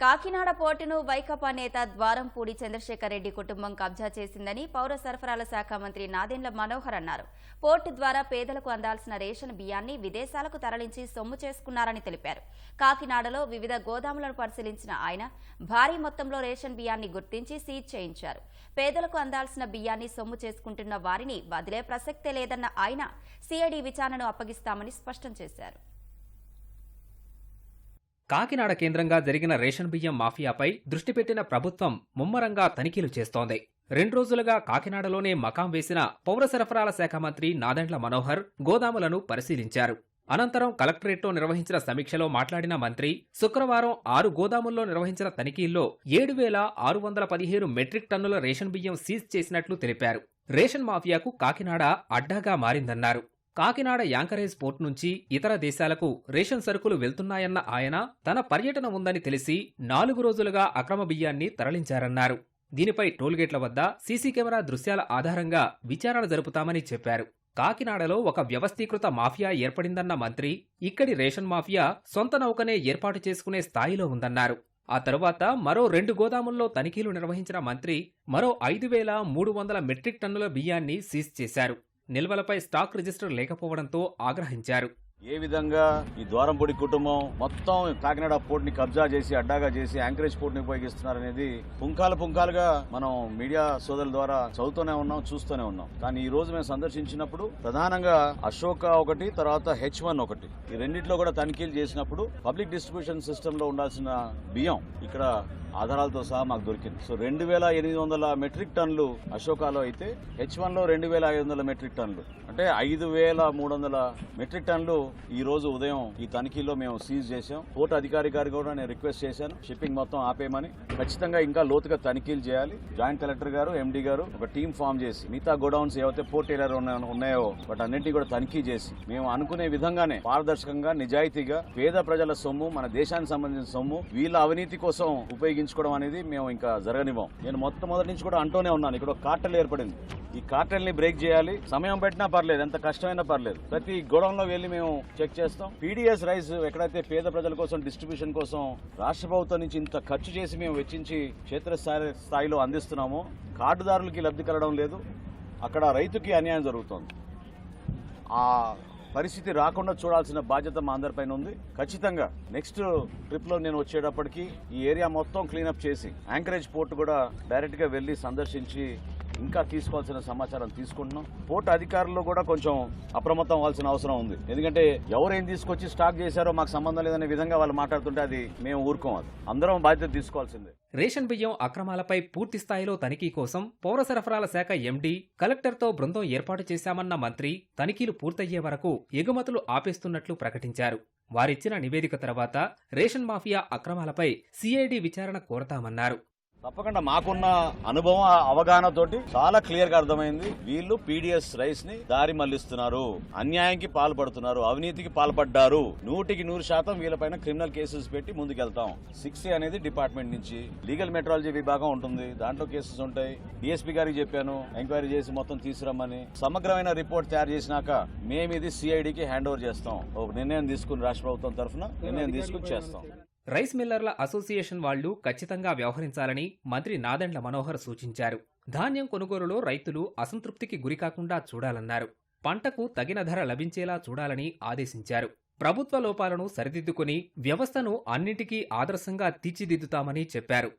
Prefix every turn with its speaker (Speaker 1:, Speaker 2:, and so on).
Speaker 1: కాకినాడ పోర్టును వైకాపా నేత ద్వారంపూడి చంద్రశేఖర్ రెడ్డి కుటుంబం కబ్జా చేసిందని పౌర సరఫరాల శాఖ మంత్రి నాదెండ్ల మనోహర్ అన్నారు. పోర్టు ద్వారా పేదలకు అందాల్సిన రేషన్ బియ్యాన్ని విదేశాలకు తరలించి సొమ్ము చేసుకున్నారని తెలిపారు. కాకినాడలో వివిధ గోదాములను పరిశీలించిన ఆయన భారీ మొత్తంలో రేషన్ బియ్యాన్ని గుర్తించి సీజ్ చేయించారు. పేదలకు అందాల్సిన బియ్యాన్ని సొమ్ము చేసుకుంటున్న వారిని వదిలే ప్రసక్తే లేదన్న ఆయన సిఐడి విచారణను అప్పగిస్తామని స్పష్టం చేశారు.
Speaker 2: కాకినాడ కేంద్రంగా జరిగిన రేషన్ బియ్యం మాఫియాపై దృష్టి పెట్టిన ప్రభుత్వం ముమ్మరంగా తనిఖీలు చేస్తోంది. రెండు రోజులుగా కాకినాడలోనే మకాం వేసిన పౌర సరఫరాల శాఖ మంత్రి నాదెండ్ల మనోహర్ గోదాములను పరిశీలించారు. అనంతరం కలెక్టరేట్లో నిర్వహించిన సమీక్షలో మాట్లాడిన మంత్రి శుక్రవారం ఆరు గోదాముల్లో నిర్వహించిన తనిఖీల్లో ఏడు వేల ఆరు వందల పదిహేను మెట్రిక్ టన్నుల రేషన్ బియ్యం సీజ్ చేసినట్లు తెలిపారు. రేషన్ మాఫియాకు కాకినాడ అడ్డాగా మారిందన్నారు. కాకినాడ యాంకరేజ్ పోర్ట్ నుంచి ఇతర దేశాలకు రేషన్ సరుకులు వెళ్తున్నాయన్న ఆయన తన పర్యటన ఉందని తెలిసి నాలుగు రోజులుగా అక్రమ బియ్యాన్ని తరలించారన్నారు. దీనిపై టోల్గేట్ల వద్ద సీసీ కెమెరా దృశ్యాల ఆధారంగా విచారణ జరుపుతామని చెప్పారు. కాకినాడలో ఒక వ్యవస్థీకృత మాఫియా ఏర్పడిందన్న మంత్రి ఇక్కడి రేషన్ మాఫియా సొంత నౌకనే ఏర్పాటు చేసుకునే స్థాయిలో ఉందన్నారు. ఆ తరువాత మరో రెండు గోదాముల్లో తనిఖీలు నిర్వహించిన మంత్రి మరో ఐదు వేల మూడు వందల మెట్రిక్ టన్నుల బియ్యాన్ని సీజ్ చేశారు. నిల్వలపై స్టాక్ రిజిస్టర్ లేకపోవడంతో ఆగ్రహించారు.
Speaker 3: ఏ విధంగా ఈ ద్వారంపూడి కుటుంబం మొత్తం కాకినాడ పోర్ట్ని కబ్జా చేసి అడ్డాగా చేసి యాంకరేజ్ పోర్ట్ని ఉపయోగిస్తున్నారనేది పుంకాలు పుంకాలుగా మనం మీడియా సోదరుల ద్వారా చదువుతూనే ఉన్నాం చూస్తూనే ఉన్నాం. కానీ ఈ రోజు మేము సందర్శించినప్పుడు ప్రధానంగా అశోక ఒకటి తర్వాత హెచ్ వన్ ఒకటి. ఈ రెండిట్లో కూడా తనిఖీలు చేసినప్పుడు పబ్లిక్ డిస్ట్రిబ్యూషన్ సిస్టమ్లో ఉండాల్సిన బియ్యం ఇక్కడ ఆధారాలతో సహా మాకు దొరికింది. సో రెండు వేల ఎనిమిది వందల మెట్రిక్ టన్నులు అశోకాలో అయితే హెచ్ వన్లో రెండు వేల ఐదు వందల మెట్రిక్ టన్నులు. అంటే ఐదు వేల మూడు వందల మెట్రిక్ టన్నులు ఈ రోజు ఉదయం ఈ తనిఖీలో మేము సీజ్ చేశాం. పోర్ట్ అధికారి గారు కూడా నేను రిక్వెస్ట్ చేశాను. షిప్పింగ్ మొత్తం ఆపేయమని. ఖచ్చితంగా ఇంకా లోతుగా తనిఖీలు చేయాలి. జాయింట్ కలెక్టర్ గారు ఎండి గారు ఒక టీం ఫామ్ చేసి మిగతా గోడౌన్స్ ఏవైతే పోర్ట్ ఏరియా ఉన్నాయో వాటి అన్నింటినీ కూడా తనిఖీ చేసి మేము అనుకునే విధంగానే పారదర్శకంగా నిజాయితీగా పేద ప్రజల సొమ్ము మన దేశానికి సంబంధించిన సొమ్ము వీళ్ళ అవినీతి కోసం ఉపయోగించి ఉపయోగించుకోవడం అనేది మేము ఇంకా జరగనివ్వం. నేను మొట్టమొదటి నుంచి కూడా అంటూనే ఉన్నాను ఇక్కడ ఒక కార్టెల్ ఏర్పడింది. ఈ కార్టెల్ని బ్రేక్ చేయాలి. సమయం పెట్టినా పర్లేదు ఎంత కష్టమైనా పర్లేదు. ప్రతి గొడవంలో వెళ్ళి మేము చెక్ చేస్తాం. పీడిఎస్ రైస్ ఎక్కడైతే పేద ప్రజల కోసం డిస్ట్రిబ్యూషన్ కోసం రాష్ట్ర ప్రభుత్వం నుంచి ఇంత ఖర్చు చేసి మేము వెచ్చించి క్షేత్రస్థాయి స్థాయిలో అందిస్తున్నామో కార్డుదారులకి లబ్ధి కలగడం లేదు. అక్కడ రైతుకి అన్యాయం జరుగుతోంది. ఆ పరిస్థితి రాకుండా చూడాల్సిన బాధ్యత మా అందరిపైన ఉంది. ఖచ్చితంగా నెక్స్ట్ ట్రిప్లో నేను వచ్చేటప్పటికి ఈ ఏరియా మొత్తం క్లీనప్ చేసి యాంకరేజ్ పోర్ట్ కూడా డైరెక్ట్గా వెళ్ళి సందర్శించి ఇంకా తీసుకోవాల్సిన సమాచారం తీసుకుంటున్నాం. పోర్ట్ అధికారులు కూడా కొంచెం అప్రమత్తం అవ్వాల్సిన అవసరం ఉంది. ఎందుకంటే ఎవరేం తీసుకొచ్చి స్టాక్ చేశారో మాకు సంబంధం లేదనే విధంగా వాళ్ళు మాట్లాడుతుంటే అది మేము ఊరుకోం అందరం బాధ్యత తీసుకోవాల్సిందే.
Speaker 2: రేషన్ బియ్యం అక్రమాలపై పూర్తి స్థాయిలో తనిఖీ కోసం పౌర సరఫరాల శాఖ ఎండీ కలెక్టర్తో బృందం ఏర్పాటు చేశామన్న మంత్రి తనిఖీలు పూర్తయ్యే వరకు ఎగుమతులు ఆపేస్తున్నట్లు ప్రకటించారు. వారిచ్చిన నివేదిక తర్వాత రేషన్ మాఫియా అక్రమాలపై సిఐడి విచారణ కోరతామన్నారు.
Speaker 3: తప్పకుండా మాకున్న అనుభవం ఆ అవగాహనతోటి చాలా క్లియర్గా అర్థమైంది. వీళ్ళు పీడిఎస్ రైస్ని దారి మళ్ళిస్తున్నారు. అన్యాయంకి పాల్పడుతున్నారు. అవినీతికి పాల్పడ్డారు. నూటికి నూరు శాతం వీళ్ళపైన క్రిమినల్ కేసెస్ పెట్టి ముందుకెళ్తాం. సిక్స్ అనేది డిపార్ట్మెంట్ నుంచి లీగల్ మెట్రాలజీ విభాగం ఉంటుంది. దాంట్లో కేసెస్ ఉంటాయి. డిఎస్పీ గారికి చెప్పాను. ఎంక్వైరీ చేసి మొత్తం తీసుకురమ్మని. సమగ్రమైన రిపోర్ట్ తయారు చేసినాక మేము ఇది సిఐడికి హ్యాండ్ ఓవర్ చేస్తాం. ఒక నిర్ణయం తీసుకుని రాష్ట్ర ప్రభుత్వం తరఫున నిర్ణయం తీసుకుని చేస్తాం.
Speaker 2: రైస్ మిల్లర్ల అసోసియేషన్ వాళ్ళు ఖచ్చితంగా వ్యవహరించాలని మంత్రి నాదెండ్ల మనోహర్ సూచించారు. ధాన్యం కొనుగోలులో రైతులు అసంతృప్తికి గురికాకుండా చూడాలన్నారు. పంటకు తగిన ధర లభించేలా చూడాలని ఆదేశించారు. ప్రభుత్వ లోపాలను సరిదిద్దుకుని వ్యవస్థను అన్నింటికీ ఆదర్శంగా తీర్చిదిద్దుతామని చెప్పారు.